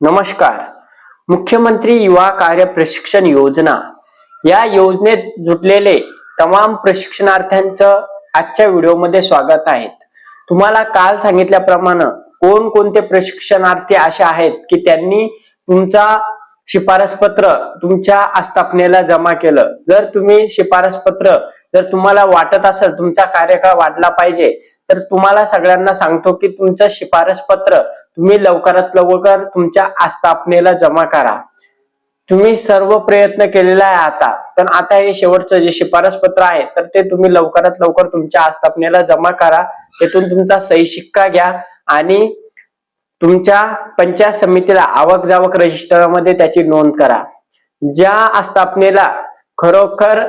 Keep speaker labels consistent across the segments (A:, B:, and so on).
A: नमस्कार. मुख्यमंत्री युवा कार्य प्रशिक्षण योजना. या योजनेत जुटलेले तमाम प्रशिक्षणार्थ्यांचं आजच्या व्हिडिओमध्ये स्वागत आहे. तुम्हाला काल सांगितल्याप्रमाणे कोणकोणते प्रशिक्षणार्थी असे आहेत की त्यांनी तुमचा शिफारस पत्र तुमच्या आस्थापनेला जमा केलं? जर तुम्ही शिफारस पत्र जर तुम्हाला वाटत असेल तुमचा कार्यकाळ वाढला पाहिजे तर तुम्हाला सगळ्यांना सांगतो की तुमचं शिफारस पत्र तुम्ही लवकरात लवकर तुमच्या आस्थापनेला जमा करा. तुम्ही सर्व प्रयत्न केलेला आहे आता पण आता हे शेवटचं जे शिफारस पत्र आहे तर ते तुम्ही लवकरात लवकर तुमच्या आस्थापनेला जमा करा. तेथून तुमचा सही शिक्का घ्या आणि तुमच्या पंचायत समितीला आवक जावक रजिस्टरमध्ये त्याची नोंद करा. ज्या आस्थापनेला खरोखर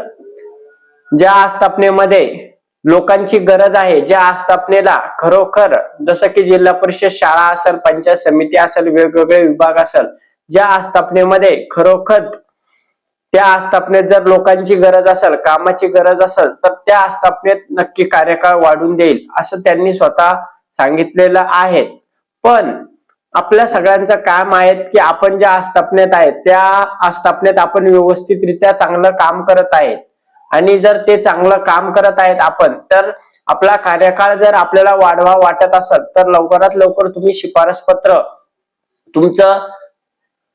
A: ज्या आस्थापनेमध्ये लोकांची गरज आहे ज्या आस्थापनेला खरोखर जसं की जिल्हा परिषद शाळा असेल पंचायत समिती असेल वेगवेगळे विभाग असेल ज्या आस्थापनेमध्ये खरोखर त्या आस्थापनेत जर लोकांची गरज असेल कामाची गरज असेल तर त्या आस्थापनेत नक्की कार्यकाळ वाढून देईल असं त्यांनी स्वतः सांगितलेलं आहे. पण आपल्या सगळ्यांचं काम आहे की आपण ज्या आस्थापनेत आहे त्या आस्थापनेत आपण व्यवस्थितरित्या चांगलं काम करत आहेत. आणि जर ते चांगलं काम करत आहेत आपण तर आपला कार्यकाळ जर आपल्याला वाढवा वाटत असेल तर लवकरात लवकर तुम्ही शिफारस पत्र तुमचं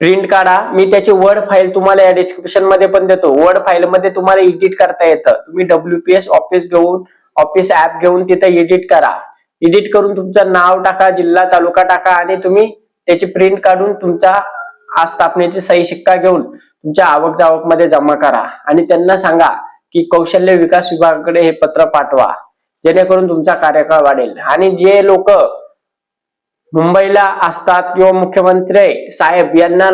A: प्रिंट काढा. मी त्याची वर्ड फाईल तुम्हाला या डिस्क्रिप्शनमध्ये पण देतो. वर्ड फाईल मध्ये तुम्हाला एडिट करता येतं. तुम्ही डब्ल्यूपीएस ऑफिस घेऊन ऑफिस ऍप घेऊन तिथं एडिट करा. एडिट करून तुमचं नाव टाका जिल्हा तालुका टाका आणि तुम्ही त्याची प्रिंट काढून तुमचा आस्थापनेची सही शिक्का घेऊन तुमच्या आवक जावकमध्ये जमा करा. आणि त्यांना सांगा की कौशल्य विकास विभागाकडे हे पत्र पाठवा. जेणेकरून तुमचा कार्यकाळ वाढेल. आणि जे लोक मुंबईला असतात किंवा मुख्यमंत्री साहेब यांना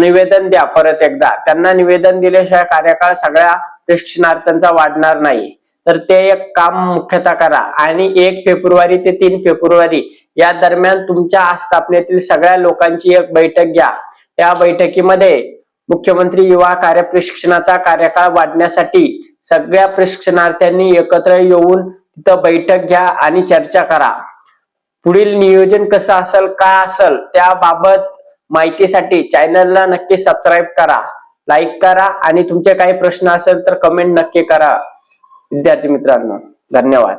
A: निवेदन द्या परत एकदा. त्यांना निवेदन दिल्याशिवाय कार्यकाळ सगळ्या प्रशिक्षणार्थ्यांचा वाढणार नाही. तर ते एक काम मुख्यतः करा. आणि एक फेब्रुवारी ते तीन फेब्रुवारी या दरम्यान तुमच्या आस्थापनेतील सगळ्या लोकांची एक बैठक घ्या. त्या बैठकीमध्ये मुख्यमंत्री युवा कार्य प्रशिक्षणाचा कार्यकाळ वाढण्यासाठी सगळ्या प्रशिक्षणार्थ्यांनी एकत्र येऊन तिथं बैठक घ्या आणि चर्चा करा. पुढील नियोजन कसं असेल काय असेल त्याबाबत माहितीसाठी चॅनलला नक्की सबस्क्राईब करा लाईक करा आणि तुमचे काही प्रश्न असेल तर कमेंट नक्की करा. विद्यार्थी मित्रांनो धन्यवाद.